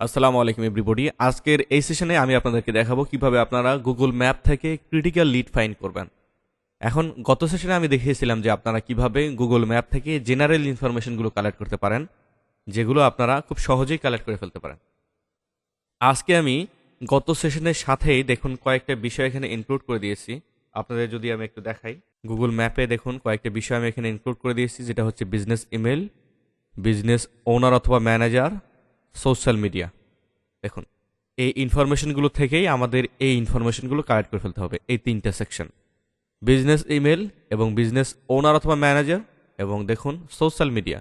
আসসালামু আলাইকুম এভরিবডি আজকের এই সেশনে আমি আপনাদেরকে দেখাবো কীভাবে আপনারা গুগল ম্যাপ থেকে ক্রিটিক্যাল লিড ফাইন্ড করবেন। এখন গত সেশনে আমি দেখিয়েছিলাম যে আপনারা কীভাবে গুগল ম্যাপ থেকে জেনারেল ইনফরমেশনগুলো কালেক্ট করতে পারেন, যেগুলো আপনারা খুব সহজেই কালেক্ট করে ফেলতে পারেন। আজকে আমি গত সেশনের সাথেই দেখুন কয়েকটা বিষয় এখানে ইনক্লুড করে দিয়েছি। আপনাদের যদি আমি একটু দেখাই। গুগল ম্যাপে দেখুন কয়েকটা বিষয় আমি এখানে ইনক্লুড করে দিয়েছি, যেটা হচ্ছে বিজনেস ইমেল বিজনেস ওনার অথবা ম্যানেজার সোশ্যাল মিডিয়া। দেখুন, এই ইনফরমেশনগুলো থেকেই আমাদের এই ইনফরমেশনগুলো কালেক্ট করে ফেলতে হবে, এই তিনটা সেকশন। বিজনেস ইমেল এবং বিজনেস ওনার অথবা ম্যানেজার এবং দেখুন, সোশ্যাল মিডিয়া।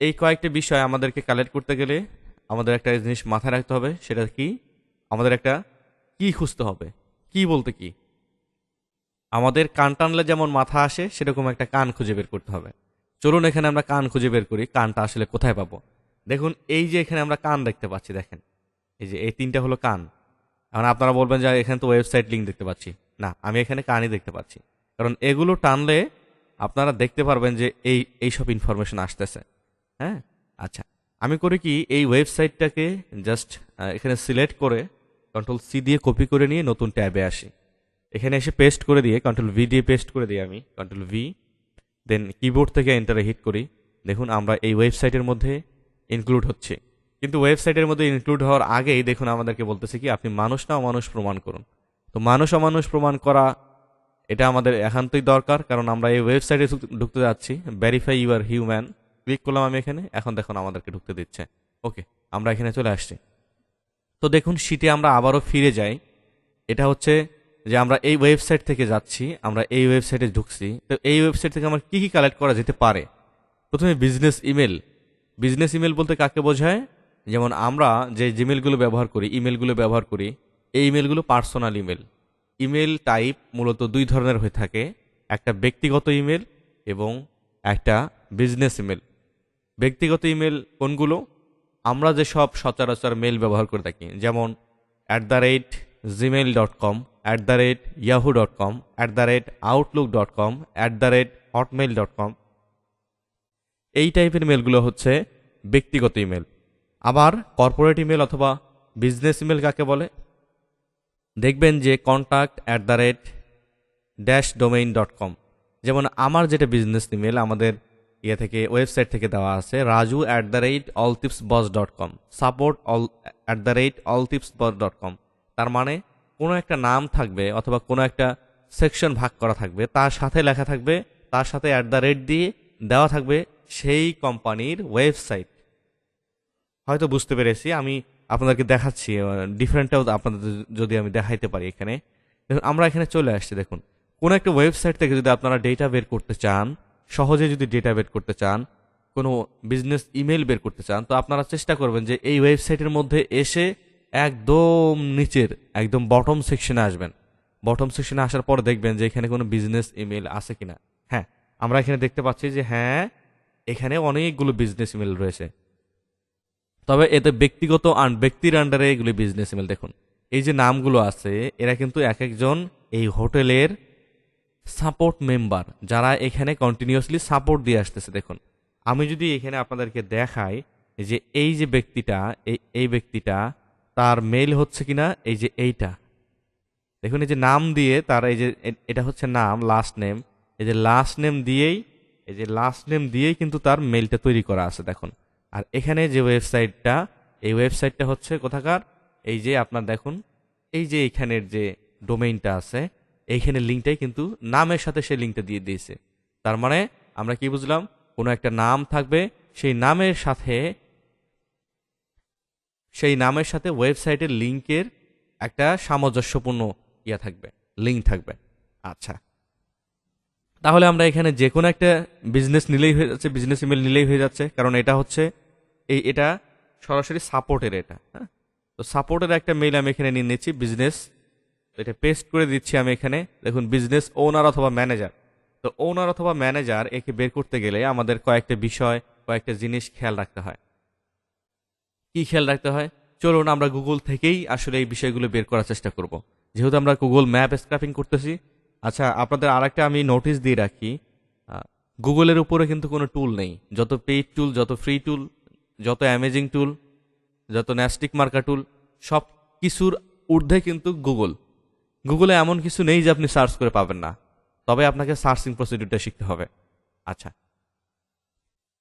এই কয়েকটা বিষয় আমাদেরকে কালেক্ট করতে গেলে আমাদের একটা জিনিস মাথায় রাখতে হবে, সেটা কি? আমাদের একটা কি খুঁজতে হবে, কি বলতে কি? আমাদের কান টানলে যেমন মাথা আসে, সেরকম একটা কান খুঁজে বের করতে হবে। চলুন এখানে আমরা কান খুঁজে বের করি, কানটা আসলে কোথায় পাবো? দেখুন, এই যে এখানে আমরা কান দেখতে পাচ্ছি, দেখেন। এই যে এই তিনটা হলো কান। এখন আপনারা বলবেন যে এখানে তো ওয়েবসাইট লিঙ্ক দেখতে পাচ্ছি। না, আমি এখানে কানই দেখতে পাচ্ছি। কারণ এগুলো টানলে আপনারা দেখতে পারবেন যে এই, এইসব ইনফরমেশন আসতেছে। হ্যাঁ? আচ্ছা আমি করি কি, এই ওয়েবসাইটটাকে জাস্ট এখানে সিলেক্ট করে কন্ট্রোল সি দিয়ে কপি করে নিয়ে নতুন ট্যাবে আসি। এখানে এসে পেস্ট করে দিয়ে কন্ট্রোল ভি দিয়ে পেস্ট করে দিই আমি কন্ট্রোল ভি দেন কিবোর্ড থেকে এন্টারে হিট করি। দেখুন, আমরা এই ওয়েবসাইটের মধ্যে ইনক্লুড হচ্ছে। কিন্তু ওয়েবসাইটের মধ্যে ইনক্লুড হওয়ার আগেই দেখুন আমাদেরকে বলতেছে কি, আপনি মানুষ না অমানুষ প্রমাণ করুন। তো মানুষ অমানুষ প্রমাণ করা, এটা আমাদের একান্তই দরকার, কারণ আমরা এই ওয়েবসাইটে ঢুকতে যাচ্ছি। Verify you are human click করলাম আমি এখানে, এখন দেখুন আমাদেরকে ঢুকতে দিচ্ছে। ওকে, আমরা এখানে চলে আসছি। তো দেখুন শীটে আমরা আবারও ফিরে যাই। এটা হচ্ছে যে আমরা এই ওয়েবসাইট থেকে যাচ্ছি, আমরা এই ওয়েবসাইটে ঢুকছি। তো এই ওয়েবসাইট থেকে আমার কী কী কালেক্ট করা যেতে পারে? প্রথমে বিজনেস ইমেল বিজনেস ইমেল বলতে কাকে বোঝায়? যেমন আমরা যে জিমেলগুলো ব্যবহার করি ইমেলগুলো ব্যবহার করি, এই ইমেলগুলো পার্সোনাল ইমেল ইমেল টাইপ মূলত দুই ধরনের হয়ে থাকে, একটা ব্যক্তিগত ইমেল এবং একটা বিজনেস ইমেল ব্যক্তিগত ইমেল কোনগুলো? আমরা যেসব সচরাচর মেল ব্যবহার করে থাকি, যেমন at the rate Gmail dot com at the rate Yahoo dot com at the rate Outlook dot com at the rate Hotmail dot com এই টাইপের মেলগুলো হচ্ছে ব্যক্তিগত ইমেল আবার কর্পোরেট ইমেল অথবা বিজনেস ইমেল কাকে বলে? দেখবেন যে contact at the rate dash domain dot com যেমন আমার যেটা বিজনেস ইমেল আমাদের ইয়ে থেকে ওয়েবসাইট থেকে দেওয়া আছে, Raju at the rate all tips boss dot com support all at the rate all tips boss dot com তার মানে কোনো একটা নাম থাকবে অথবা কোনো একটা সেকশন ভাগ করা থাকবে, তার সাথে লেখা থাকবে, তার সাথে অ্যাট দ্য রেট দিয়ে দেওয়া থাকবে সেই কোম্পানির ওয়েবসাইট। হয়তো বুঝতে পেরেছি, আমি আপনাদেরকে দেখাচ্ছি ডিফারেন্টটাও আপনাদের যদি আমি দেখাইতে পারি এখানে। দেখুন, আমরা এখানে চলে আসছি, দেখুন। কোনো একটা ওয়েবসাইট থেকে যদি আপনারা ডেটা বের করতে চান, সহজে যদি ডেটা বের করতে চান, কোনো বিজনেস ইমেল বের করতে চান, তো আপনারা চেষ্টা করবেন যে এই ওয়েবসাইটের মধ্যে এসে একদম নিচের, একদম বটম সেকশনে আসবেন। বটম সেকশনে আসার পর দেখবেন যে এখানে কোনো বিজনেস ইমেল আছে কিনা। হ্যাঁ আমরা এখানে দেখতে পাচ্ছি যে হ্যাঁ এখানে অনেকগুলো বিজনেস ইমেল রয়েছে। তবে এতে ব্যক্তিগত আন ব্যক্তির আন্ডারে এগুলি বিজনেস ইমেল দেখুন। এই যে নামগুলো আছে, এরা কিন্তু এক একজন এই হোটেলের সাপোর্ট মেম্বার যারা এখানে কন্টিনিউয়াসলি সাপোর্ট দিয়ে আসতেছে। দেখুন, আমি যদি এখানে আপনাদেরকে দেখাই যে এই যে ব্যক্তিটা, এই এই ব্যক্তিটা, তার মেল হচ্ছে কিনা, এই যে এইটা। দেখুন, এই যে নাম দিয়ে তার এই যে এটা হচ্ছে নাম লাস্ট নেম এই যে লাস্ট নেম দিয়েই এই যে লাস্ট নেম দিয়েই কিন্তু তার মেলটা তৈরি করা আছে, দেখুন। আর এখানে যে ওয়েবসাইটটা এই ওয়েবসাইটটা হচ্ছে কোথাকার? এই যে আপনার দেখুন, এই যে এখানের যে ডোমেইনটা আছে, এইখানে লিঙ্কটাই কিন্তু নামের সাথে সেই লিঙ্কটা দিয়ে দিয়েছে। তার মানে আমরা কি বুঝলাম? কোনো একটা নাম থাকবে, সেই নামের সাথে, সেই নামের সাথে ওয়েবসাইটের লিঙ্কের একটা সামঞ্জস্যপূর্ণ ইয়া থাকবে লিঙ্ক থাকবে। আচ্ছা। তাহলে আমরা এখানে যে কোনো একটা বিজনেস নিলেই হয়ে যাচ্ছে বিজনেস ইমেল নিলেই হয়ে যাচ্ছে, কারণ এটা হচ্ছে এই, এটা সরাসরি সাপোর্টের এটা হ্যাঁ? তো সাপোর্টের একটা মেইল আমি এখানে নিয়ে নিচ্ছি বিজনেস এটা পেস্ট করে দিচ্ছি আমি এখানে, দেখুন বিজনেস ওনার অথবা ম্যানেজার তো ওনার অথবা ম্যানেজার একে বের করতে গেলে আমাদের কয়েকটা বিষয়, কয়েকটা জিনিস খেয়াল রাখতে হয়। কি খেয়াল রাখতে হয়? চলুন আমরা গুগল থেকেই আসলে এই বিষয়গুলো বের করার চেষ্টা করব। যেহেতু আমরা গুগল ম্যাপ স্ক্রাপিং করতেছি আচ্ছা আপনাদের আরেকটা আমি নোটিশ দিয়ে রাখি। গুগলের উপরে কিন্তু কোনো টুল নেই। যত পেইড টুল যত ফ্রি টুল যত অ্যামেজিং টুল যত ন্যাস্টিক মার্কা টুল সব কিছুর ঊর্ধ্বে কিন্তু গুগল গুগলে এমন কিছু নেই যে আপনি সার্চ করে পাবেন না। তবে আপনাকে সার্চিং প্রসিডিউরটা শিখতে হবে। আচ্ছা।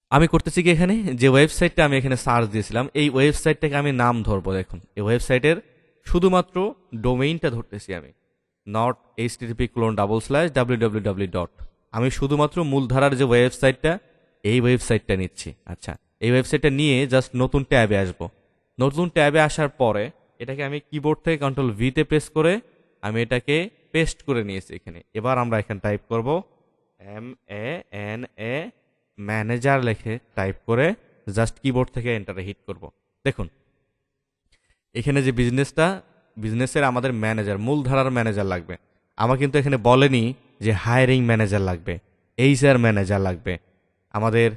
আমি করতেছি কি এখানে? যে ওয়েবসাইটটা আমি এখানে সার্চ দিয়েছিলাম, এই ওয়েবসাইটটাকে আমি নাম ধরবো, দেখুন। এই ওয়েবসাইটের শুধুমাত্র ডোমেইনটা ধরতেছি আমি। Not HTTP colon double slash W W W dot আমি শুধুমাত্র মূলধারার যে ওয়েবসাইটটা এই ওয়েবসাইটটা নিচ্ছি। আচ্ছা এই ওয়েবসাইটটা নিয়ে জাস্ট নতুন ট্যাবে আসব। নতুন ট্যাবে আসার পরে এটাকে আমি কিবোর্ড থেকে কন্ট্রোল ভিতে প্রেস করে আমি এটাকে পেস্ট করে নিয়েছি এখানে। এবার আমরা এখানে টাইপ করব M A N A manager লেখে টাইপ করে জাস্ট কিবোর্ড থেকে এন্টারে হিট করব। দেখুন, এখানে যে বিজনেসটা বিজনেসের আমাদের ম্যানেজার মূলধারার ম্যানেজার লাগবে। আমার কিন্তু এখানে বলেনি যে হায়ারিং ম্যানেজার লাগবে এইচআর ম্যানেজার লাগবে, আমাদের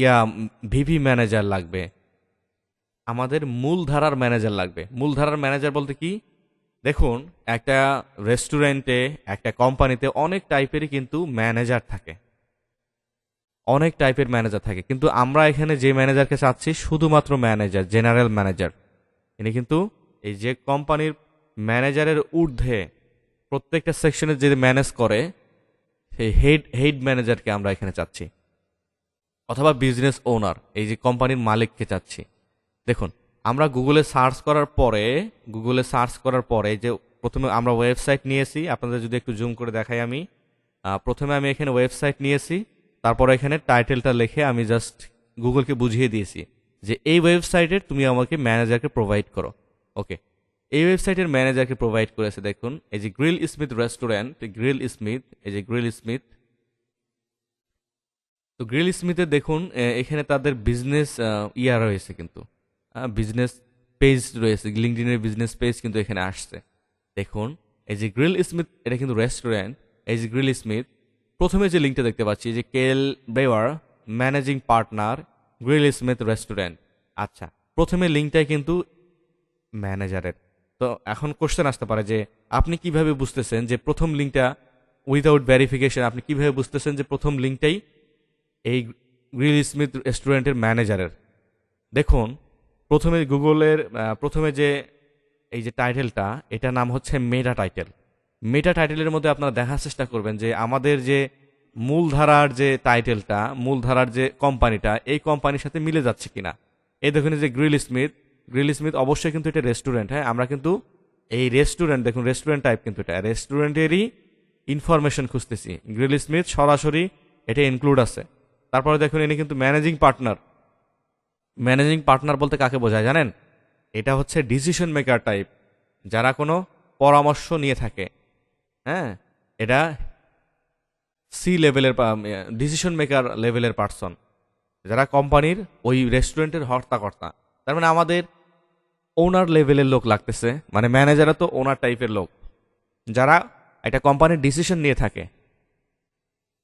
ইয়া ভিভি ম্যানেজার লাগবে। আমাদের মূলধারার ম্যানেজার লাগবে। মূলধারার ম্যানেজার বলতে কি? দেখুন, একটা রেস্টুরেন্টে একটা কোম্পানিতে অনেক টাইপেরই কিন্তু ম্যানেজার থাকে। অনেক টাইপের ম্যানেজার থাকে। কিন্তু আমরা এখানে যে ম্যানেজারকে চাচ্ছি, শুধুমাত্র ম্যানেজার জেনারেল ম্যানেজার ইনি কিন্তু এই যে কোম্পানির ম্যানেজারের ঊর্ধ্বে প্রত্যেকটা সেকশনে যে ম্যানেজ করে, সেই হেড হেড ম্যানেজারকে আমরা এখানে চাচ্ছি। অথবা বিজনেস ওনার, এই যে কোম্পানির মালিককে চাচ্ছি। দেখুন, আমরা গুগলে সার্চ করার পরে, গুগলে সার্চ করার পরে যে প্রথমে আমরা ওয়েবসাইট নিয়েছি, আপনাদের যদি একটু জুম করে দেখাই আমি। প্রথমে আমি এখানে ওয়েবসাইট নিয়েছি, তারপর এখানে টাইটেলটা লিখে আমি জাস্ট গুগলকে বুঝিয়ে দিয়েছি যে এই ওয়েবসাইটের তুমি আমাকে ম্যানেজারকে প্রোভাইড করো। ওকে এই ওয়েবসাইটের ম্যানেজারকে প্রোভাইড করেছে, দেখুন, এই যে Grill Smith restaurant Grill Smith এই যে গ্রিল স্মিথ তো গ্রিল স্মিথে দেখুন এখানে তাদের বিজনেস ইয়া রয়েছে কিন্তু। বিজনেস পেজ রয়েছে লিঙ্কডিনের বিজনেস পেজ কিন্তু এখানে আসছে। দেখুন, এই যে গ্রিল স্মিথ এটা কিন্তু রেস্টুরেন্ট এই যে গ্রিল স্মিথ প্রথমে যে লিঙ্কটা দেখতে পাচ্ছি যে কেল বেওয়ার managing partner Grill Smith restaurant আচ্ছা প্রথমে লিঙ্কটাই কিন্তু ম্যানেজারের তো এখন কোশ্চেন আসতে পারে যে, আপনি কীভাবে বুঝতেছেন যে প্রথম লিঙ্কটা উইদাউট ভেরিফিকেশন আপনি কীভাবে বুঝতেছেন যে প্রথম লিঙ্কটাই এই গ্রিল স্মিথ রেস্টুরেন্টের ম্যানেজারের দেখুন, প্রথমে গুগলের প্রথমে যে, এই যে টাইটেলটা এটা নাম হচ্ছে মেটা টাইটেল মেটা টাইটেলের মধ্যে আপনারা দেখার চেষ্টা করবেন যে আমাদের যে মূলধারার যে টাইটেলটা মূলধারার যে কোম্পানিটা এই কোম্পানির সাথে মিলে যাচ্ছে কিনা। এই দেখুন যে গ্রিল স্মিথ গ্রিল স্মিথ অবশ্যই কিন্তু এটা রেস্টুরেন্ট হ্যাঁ? আমরা কিন্তু এই রেস্টুরেন্ট দেখুন রেস্টুরেন্ট টাইপ কিন্তু এটা। রেস্টুরেন্টেরই ইনফরমেশন খুঁজতেছি। গ্রিল স্মিথ সরাসরি এটা ইনক্লুড আছে। তারপরে দেখুন, ইনি কিন্তু ম্যানেজিং পার্টনার ম্যানেজিং পার্টনার বলতে কাকে বোঝায় জানেন? এটা হচ্ছে ডিসিশন মেকার টাইপ যারা কোনো পরামর্শ নিয়ে থাকে। হ্যাঁ? এটা সি লেভেলের ডিসিশন মেকার লেভেলের পার্সন যারা কোম্পানির ওই রেস্টুরেন্টের হর্তাকর্তা। তার মানে আমাদের ওনার লেভেলের লোক লাগতেছে মানে ম্যানেজারও তো ওনার টাইপের লোক, যারা একটা কোম্পানির ডিসিশন নিয়ে থাকে।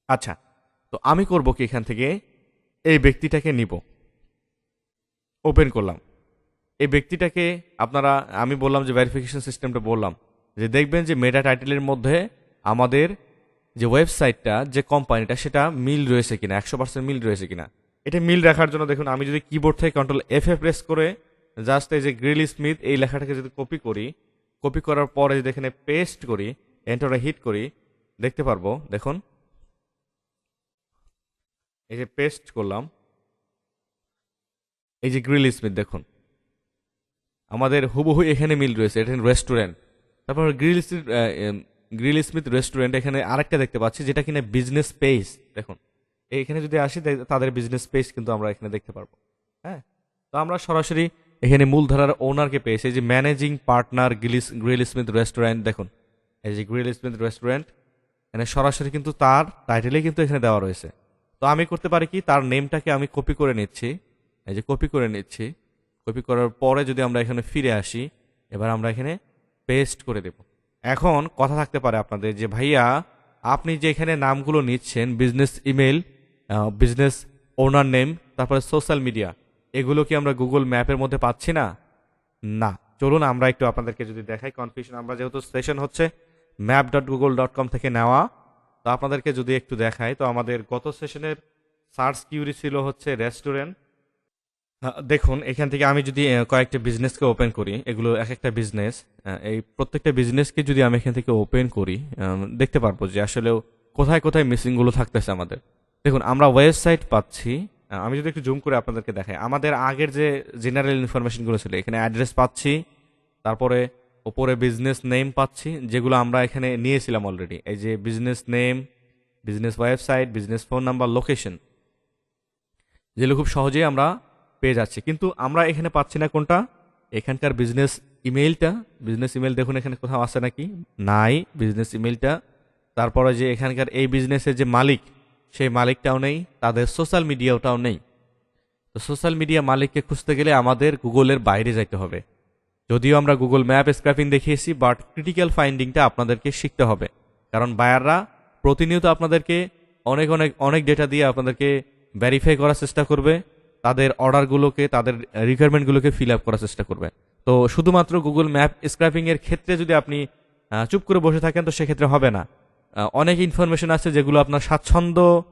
আচ্ছা তো আমি করব কি এখান থেকে? এই ব্যক্তিটাকে নিব। ওপেন করলাম। এই ব্যক্তিটাকে আপনারা, আমি বললাম যে ভেরিফিকেশন সিস্টেমটা বললাম, যে দেখবেন যে মেটা টাইটেলের মধ্যে আমাদের যে ওয়েবসাইটটা যে কোম্পানিটা সেটা মিল রয়েছে কিনা, একশো পার্সেন্ট মিল রয়েছে কিনা। এটা মিল রাখার জন্য দেখুন, আমি যদি কিবোর্ড থেকে কন্ট্রোল এফ প্রেস করে জাস্ট এই যে গ্রিল স্মিথ এই লেখাটাকে যদি কপি করি কপি করার পরে যদি এখানে পেস্ট করি এন্টারে হিট করি, দেখতে পারব, দেখুন। এই যে পেস্ট করলাম। এই যে গ্রিল স্মিথ দেখুন। আমাদের হুবহু এখানে মিল রয়েছে, এটা রেস্টুরেন্ট তারপর Grill Smith Grill Smith restaurant এখানে আরেকটা দেখতে পাচ্ছি, যেটা কিনা বিজনেস স্পেস দেখুন। এখানে যদি আসি, তাদের বিজনেস পেজ কিন্তু আমরা এখানে দেখতে পারব হ্যাঁ? তো আমরা সরাসরি এখানে মূলধারার ওনারকে পেয়েছে। যে ম্যানেজিং পার্টনার গ্রিলিস গ্রিল স্মিথ রেস্টুরেন্ট দেখুন। এই যে গ্রিল স্মিথ রেস্টুরেন্ট এখানে সরাসরি কিন্তু তার টাইটেলে কিন্তু এখানে দেওয়া রয়েছে। তো আমি করতে পারি কি? তার নেমটাকে আমি কপি করে নিচ্ছি। এই যে কপি করে নিচ্ছি। কপি করার পরে যদি আমরা এখানে ফিরে আসি, এবার আমরা এখানে পেস্ট করে দেব। এখন কথা থাকতে পারে আপনাদের যে, ভাইয়া, আপনি যে এখানে নামগুলো নিচ্ছেন business email business owner name তারপরে সোশ্যাল মিডিয়া এগুলো কি আমরা গুগল ম্যাপের মধ্যে পাচ্ছি না? না। চলুন, আমরা একটু আপনাদেরকে যদি দেখাই কনফিউশন আমরা যেহেতু সেশন হচ্ছে map dot Google dot com থেকে নেওয়া, তো আপনাদেরকে যদি একটু দেখাই, তো আমাদের গত সেশনের সার্চ কিউরি ছিল হচ্ছে রেস্টুরেন্ট দেখুন, এখান থেকে আমি যদি কয়েকটা বিজনেসকে ওপেন করি, এগুলো এক একটা বিজনেস এই প্রত্যেকটা বিজনেসকে যদি আমি এখান থেকে ওপেন করি দেখতে পারব যে আসলে কোথায় কোথায় মিসিংগুলো থাকতেছে আমাদের। দেখুন, আমরা ওয়েবসাইট পাচ্ছি আমি যদি একটু জুম করে আপনাদেরকে দেখাই। আমাদের আগের যে জেনারেল ইনফরমেশনগুলো ছিল, এখানে অ্যাড্রেস পাচ্ছি, তারপরে ওপরে বিজনেস নেম পাচ্ছি, যেগুলো আমরা এখানে নিয়েছিলাম অলরেডি এই যে business name business website business phone number location যেগুলো খুব সহজেই আমরা পেয়ে যাচ্ছি। কিন্তু আমরা এখানে পাচ্ছি না কোনটা? এখানকার বিজনেস ইমেইলটা বিজনেস ইমেইল দেখুন এখানে কোথাও আছে নাকি? নাই। বিজনেস ইমেইলটা তারপরে যে এখানকার এই বিজনেসের যে মালিক সেই মালিকটাও নেই, তাদের সোশ্যাল মিডিয়াটাও নেই। তো সোশ্যাল মিডিয়া মালিককে খুঁজতে গেলে আমাদের গুগলের বাইরে যাইতে হবে। যদিও আমরা গুগল ম্যাপ স্ক্র্যাপিং দেখিয়েছি বাট ক্রিটিক্যাল ফাইন্ডিংটা আপনাদেরকে শিখতে হবে। কারণ বায়াররা প্রতিনিয়ত আপনাদেরকে অনেক অনেক অনেক ডেটা দিয়ে আপনাদেরকে ভেরিফাই করার চেষ্টা করবে। তাদের অর্ডারগুলোকে তাদের রিকোয়ারমেন্টগুলোকে ফিল আপ করার চেষ্টা করবে। তো শুধুমাত্র গুগল ম্যাপ স্ক্র্যাপিং এর ক্ষেত্রে যদি আপনি চুপ করে বসে থাকেন, তো সেক্ষেত্রে হবে না। অনেক ইনফরমেশন আছে যেগুলো আপনার স্বাচ্ছন্দ্য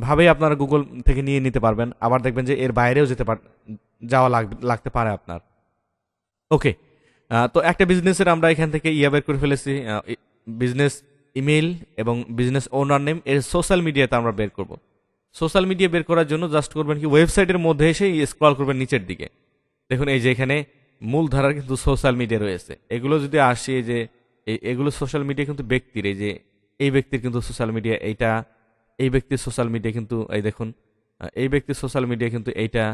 ভাবেই আপনারা গুগল থেকে নিয়ে নিতে পারবেন। আবার দেখবেন যে এর বাইরেও যেতে পার যাওয়া লাগ- লাগতে পারে আপনার। ওকে তো একটা বিজনেসের আমরা এখান থেকে ইয়া বের করে ফেলেছি। বিজনেস ইমেল এবং বিজনেস ওনার নেম এর সোশ্যাল মিডিয়াতে আমরা বের করব। সোশ্যাল মিডিয়া বের করার জন্য জাস্ট করবেন কি ওয়েবসাইটের মধ্যে এসে স্ক্রল করবেন নিচের দিকে। দেখুন, এই যে এখানে মূল ধারার কিন্তু সোশ্যাল মিডিয়া রয়েছে। এগুলো যদি আসি যে এগুলো সোশ্যাল মিডিয়া কিন্তু ব্যক্তির, এই যে, এই ব্যক্তির কিন্তু সোশ্যাল মিডিয়া এইটা, এই ব্যক্তির সোশ্যাল মিডিয়া কিন্তু, এই দেখুন এই ব্যক্তির সোশ্যাল মিডিয়া কিন্তু এইটা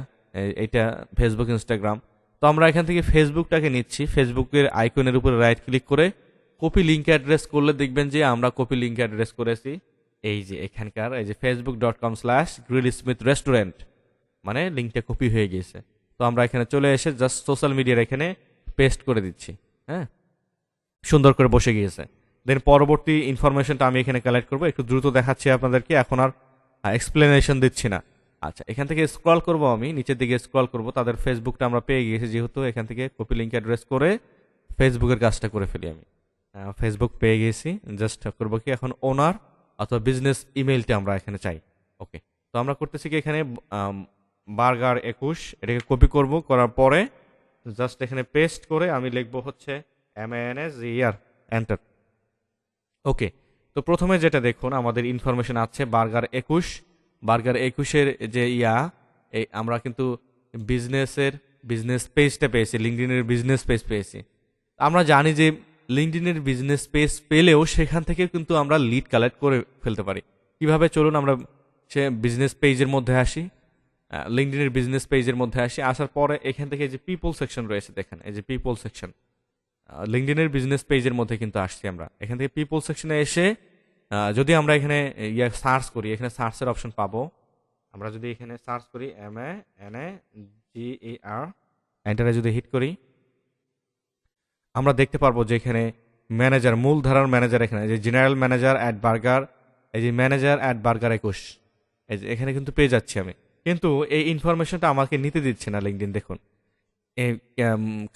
এইটা ফেসবুক ইনস্টাগ্রাম তো আমরা এখান থেকে ফেসবুকটাকে নিচ্ছি। ফেসবুকের আইকনের উপরে রাইট ক্লিক করে কপি লিঙ্ক অ্যাড্রেস করলে দেখবেন যে আমরা কপি লিঙ্ক অ্যাড্রেস করেছি। এই যে এখানকার, এই যে Facebook dot com slash Grill Smith restaurant মানে লিঙ্কটা কপি হয়ে গিয়েছে। তো আমরা এখানে চলে এসে জাস্ট সোশ্যাল মিডিয়ার এখানে পেস্ট করে দিচ্ছি হ্যাঁ? সুন্দর করে বসে গিয়েছে। দেন পরবর্তী ইনফরমেশনটা আমি এখানে কালেক্ট করব। একটু দ্রুত দেখাচ্ছি আপনাদেরকে। এখন আর এক্সপ্লেনেশন দিচ্ছি না। আচ্ছা এখান থেকে স্ক্রল করব আমি। নিচের দিকে স্ক্রল করব। তাদের ফেসবুকটা আমরা পেয়ে গিয়েছি যেহেতু এখান থেকে কপি লিঙ্ক অ্যাড্রেস করে ফেসবুকের কাজটা করে ফেলি আমি। ফেসবুক পেয়ে গেছি জাস্ট করব কি? এখন ওনার অথবা বিজনেস ইমেলটা আমরা এখানে চাই। ওকে তো আমরা করতেছি কি এখানে? বার্গার একুশ। এটাকে কপি করব। করার পরে জাস্ট এখানে পেস্ট করে আমি লিখব হচ্ছে এম এন এস ইয়ার এন্টার ওকে তো প্রথমে যেটা দেখুন, আমাদের ইনফরমেশন আছে বার্গার একুশ। বার্গার একুশের যে ইয়া, এই আমরা কিন্তু বিজনেসের বিজনেস পেজটা পেয়েছি লিঙ্কডিনের বিজনেস পেজ পেয়েছি। আমরা জানি যে লিঙ্কডিনের বিজনেস পেজ পেলেও সেখান থেকে কিন্তু আমরা লিড কালেক্ট করে ফেলতে পারি। কীভাবে? চলুন আমরা সে বিজনেস পেজের মধ্যে আসি। লিঙ্কডিনের বিজনেস পেজের মধ্যে আসি। আসার পরে এখান থেকে যে পিপল সেকশন রয়েছে, দেখেন, এই যে পিপল সেকশন লিঙ্কডিনের বিজনেস পেজের মধ্যে কিন্তু আসছি আমরা। এখান থেকে পিপল সেকশনে এসে যদি আমরা এখানে ইয়ে সার্চ করি এখানে সার্চের অপশন পাবো। আমরা যদি এখানে সার্চ করি M A N A G E R এন্টারে যদি হিট করি আমরা দেখতে পারব যে এখানে ম্যানেজার মূল ধারার ম্যানেজার এখানে যে জেনারেল ম্যানেজার অ্যাট বার্গার এই যে ম্যানেজার অ্যাট বার্গার একুশ এই যে এখানে কিন্তু পেয়ে যাচ্ছি আমি। কিন্তু এই ইনফরমেশনটা আমাকে নিতে দিচ্ছে না লিঙ্কডিন দেখুন। এই,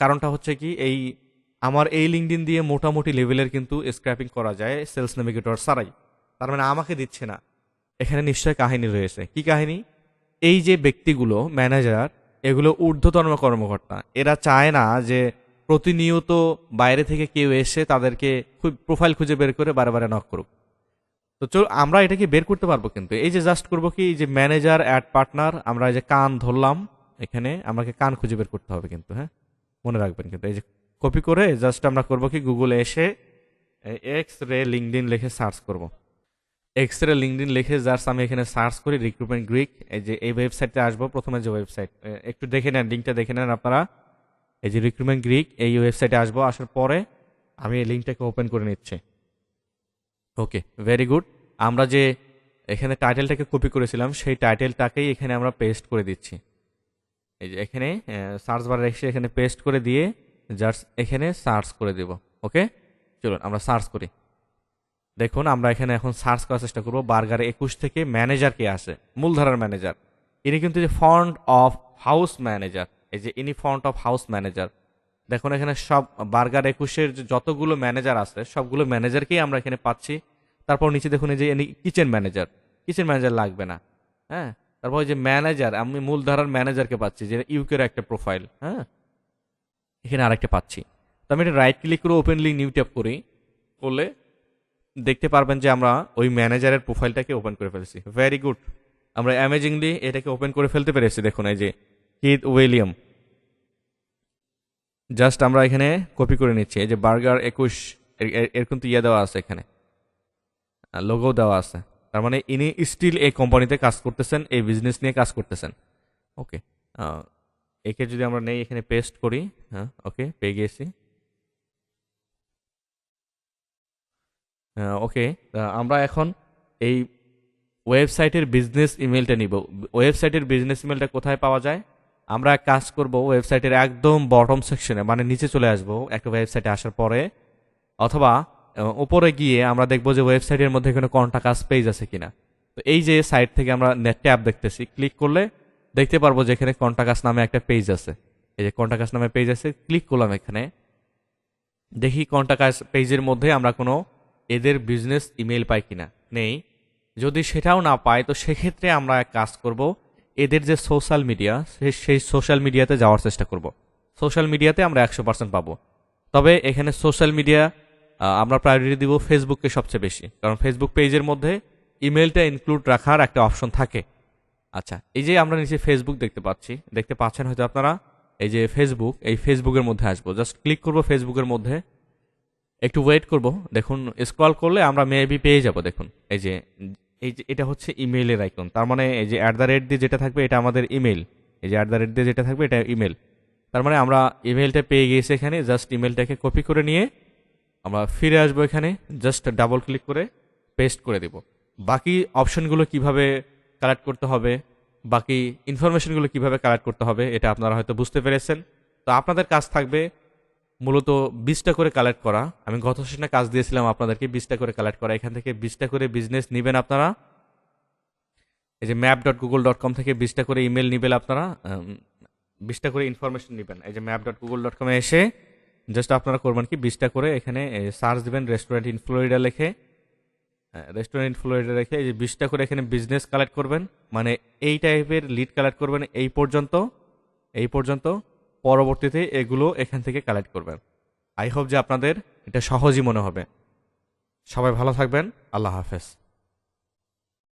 কারণটা হচ্ছে কি এই আমার এই লিঙ্কডিন দিয়ে মোটামুটি লেভেলের কিন্তু স্ক্র্যাপিং করা যায় সেলস নেভিগেটর ছাড়াই। তার মানে আমাকে দিচ্ছে না। এখানে নিশ্চয় কাহিনী রয়েছে। কি কাহিনী? এই যে ব্যক্তিগুলো ম্যানেজার এগুলো ঊর্ধ্বতন কর্মকর্তা, এরা চায় না যে প্রতিনিয়ত বাইরে থেকে কেউ এসে তাদেরকে খুব প্রোফাইল খুঁজে বের করে বারে নক করুক। তো চল, আমরা এটাকে বের করতে পারব কিন্তু। এই যে জাস্ট করব কি যে ম্যানেজার অ্যাড পার্টনার আমরা এই যে কান ধরলাম, এখানে আমাকে কান খুঁজে বের করতে হবে কিন্তু হ্যাঁ? মনে রাখবেন কিন্তু, এই যে কপি করে জাস্ট আমরা করব কি গুগলে এসে এক্স রে লিঙ্কডিন লিখে সার্চ করব। এক্স রে লিঙ্কডিন লিখে জাস্ট আমি এখানে সার্চ করি রিক্রুটমেন্ট গ্রিক এই যে এই ওয়েবসাইটে আসব, প্রথমে যে ওয়েবসাইট একটু দেখে নেন লিঙ্কটা দেখে নেন আপনারা। এই যে রিক্রুটমেন্ট গ্রিক এই ওয়েবসাইটে আসব, আসার পরে আমি এই লিঙ্কটাকে ওপেন করে নিচ্ছি। ওকে ভেরি গুড আমরা যে এখানে টাইটেলটাকে কপি করেছিলাম, সেই টাইটেলটাকেই এখানে আমরা পেস্ট করে দিচ্ছি। এই যে এখানে সার্চ বারে এসে এখানে পেস্ট করে দিয়ে জাস্ট এখানে সার্চ করে দেব ওকে চলুন, আমরা সার্চ করি। দেখুন, আমরা এখানে এখন সার্চ করার চেষ্টা করব বার্গার একুশ থেকে ম্যানেজার কে আসে, মূলধারার ম্যানেজার ইনি কিন্তু যে ফন্ট অফ হাউস ম্যানেজার এই যে ইনি ফন্ট অফ হাউস ম্যানেজার দেখুন, এখানে সব বার্গার একুশের যতগুলো ম্যানেজার আছে, সবগুলো ম্যানেজারকেই আমরা এখানে পাচ্ছি। তারপর নিচে দেখুন, এই যে ইনি কিচেন ম্যানেজার কিচেন ম্যানেজার লাগবে না হ্যাঁ? তারপর যে ম্যানেজার আমি মূলধারার ম্যানেজারকে পাচ্ছি, যে ইউকের একটা প্রোফাইল হ্যাঁ? এখানে আরেকটা পাচ্ছি। তো আমি এটা রাইট ক্লিক করে ওপেনলি নিউ ট্যাপ করি। করলে দেখতে পারবেন যে আমরা ওই ম্যানেজারের প্রোফাইলটাকে ওপেন করে ফেলেছি। ভেরি গুড আমরা অ্যামেজিংলি এটাকে ওপেন করে ফেলতে পেরেছি। দেখুন, এই যে কিথ উইলিয়াম জাস্ট আমরা এখানে কপি করে নিচ্ছি। এই যে বার্গার একুশ, এর- কিন্তু ইয়ে দেওয়া আছে এখানে। লোগো দেওয়া আছে। তার মানে ইনি স্টিল এই কোম্পানিতে কাজ করতেছেন, এই বিজনেস নিয়ে কাজ করতেছেন। ওকে একে যদি আমরা নেই, এখানে পেস্ট করি হ্যাঁ ওকে পেয়ে গিয়েছি। ওকে আমরা এখন এই ওয়েবসাইটের বিজনেস ইমেলটা নিব। ওয়েবসাইটের বিজনেস ইমেলটা কোথায় পাওয়া যায়? আমরা কাজ করব, ওয়েবসাইটের একদম বটম সেকশনে মানে নিচে চলে আসব, একটা ওয়েবসাইটে আসার পরে। অথবা উপরে গিয়ে আমরা দেখব যে ওয়েবসাইটের মধ্যে কোনো কন্টাকাস পেজ আছে কিনা। তো এই যে সাইট থেকে আমরা নেট ট্যাব দেখতেছি ক্লিক করলে দেখতে পারব যে এখানে কন্টাকাস নামে একটা পেজ আছে। এই যে কন্টাকাস নামে পেজ আছে ক্লিক করলাম এখানে। দেখি কন্টাকাস পেজের মধ্যে আমরা কোনো এদের বিজনেস ইমেল পাই কিনা? নেই। যদি সেটাও না পাই, তো সেক্ষেত্রে আমরা এক কাজ করব, এদের যে সোশ্যাল মিডিয়া সেই সোশ্যাল মিডিয়াতে যাওয়ার চেষ্টা করব। সোশ্যাল মিডিয়াতে আমরা একশো পার্সেন্ট পাবো। তবে এখানে সোশ্যাল মিডিয়া আমরা প্রায়োরিটি দিব ফেসবুককে সবচেয়ে বেশি। কারণ ফেসবুক পেজের মধ্যে ইমেলটা ইনক্লুড রাখার একটা অপশন থাকে। আচ্ছা এই যে আমরা নিচে ফেসবুক দেখতে পাচ্ছি, দেখতে পাচ্ছেন হয়তো আপনারা? এই যে ফেসবুক এই ফেসবুকের মধ্যে আসব। জাস্ট ক্লিক করব ফেসবুকের মধ্যে। একটু ওয়েট করব। দেখুন স্ক্রল করলে আমরা মেবি পেয়ে যাব, দেখুন। এই যে এই যে, এটা হচ্ছে ইমেইলের আইকন তার মানে এই যে অ্যাট দ্য রেট দিয়ে যেটা থাকবে, এটা আমাদের ইমেল এই যে অ্যাট দ্য রেট দিয়ে যেটা থাকবে, এটা ইমেল তার মানে আমরা ইমেলটা পেয়ে গিয়েছি এখানে। জাস্ট ইমেলটাকে কপি করে নিয়ে আমরা ফিরে আসব এখানে। জাস্ট ডাবল ক্লিক করে পেস্ট করে দেব। বাকি অপশনগুলো কীভাবে কালেক্ট করতে হবে। বাকি ইনফরমেশনগুলো কীভাবে কালেক্ট করতে হবে, এটা আপনারা হয়তো বুঝতে পেরেছেন। তো আপনাদের কাজ থাকবে মূলত বিশটা করে কালেক্ট করা। আমি গত সেশনে কাজ দিয়েছিলাম আপনাদেরকে বিশটা করে কালেক্ট করা। এখান থেকে বিশটা করে বিজনেস নেবেন আপনারা। এই যে map dot Google dot com থেকে বিশটা করে ইমেল নেবেন আপনারা। বিশটা করে ইনফরমেশন নেবেন। এই যে ম্যাপ ডট গুগল ডট কমে এসে জাস্ট আপনারা করবেন কি? বিশটা করে এখানে সার্চ দেবেন রেস্টুরেন্ট ইন ফ্লোরিডা লিখে। রেস্টুরেন্ট ফ্লোরে ফ্লোরিডা রেখে এই যে বিশটা করে এখানে বিজনেস কালেক্ট করবেন মানে এই টাইপের লিড কালেক্ট করবেন এই পর্যন্ত এই পর্যন্ত, পরবর্তীতে এগুলো এখান থেকে কালেক্ট করবেন। আই হোপ যে আপনাদের এটা সহজই মনে হবে। সবাই ভালো থাকবেন, আল্লাহ হাফেজ।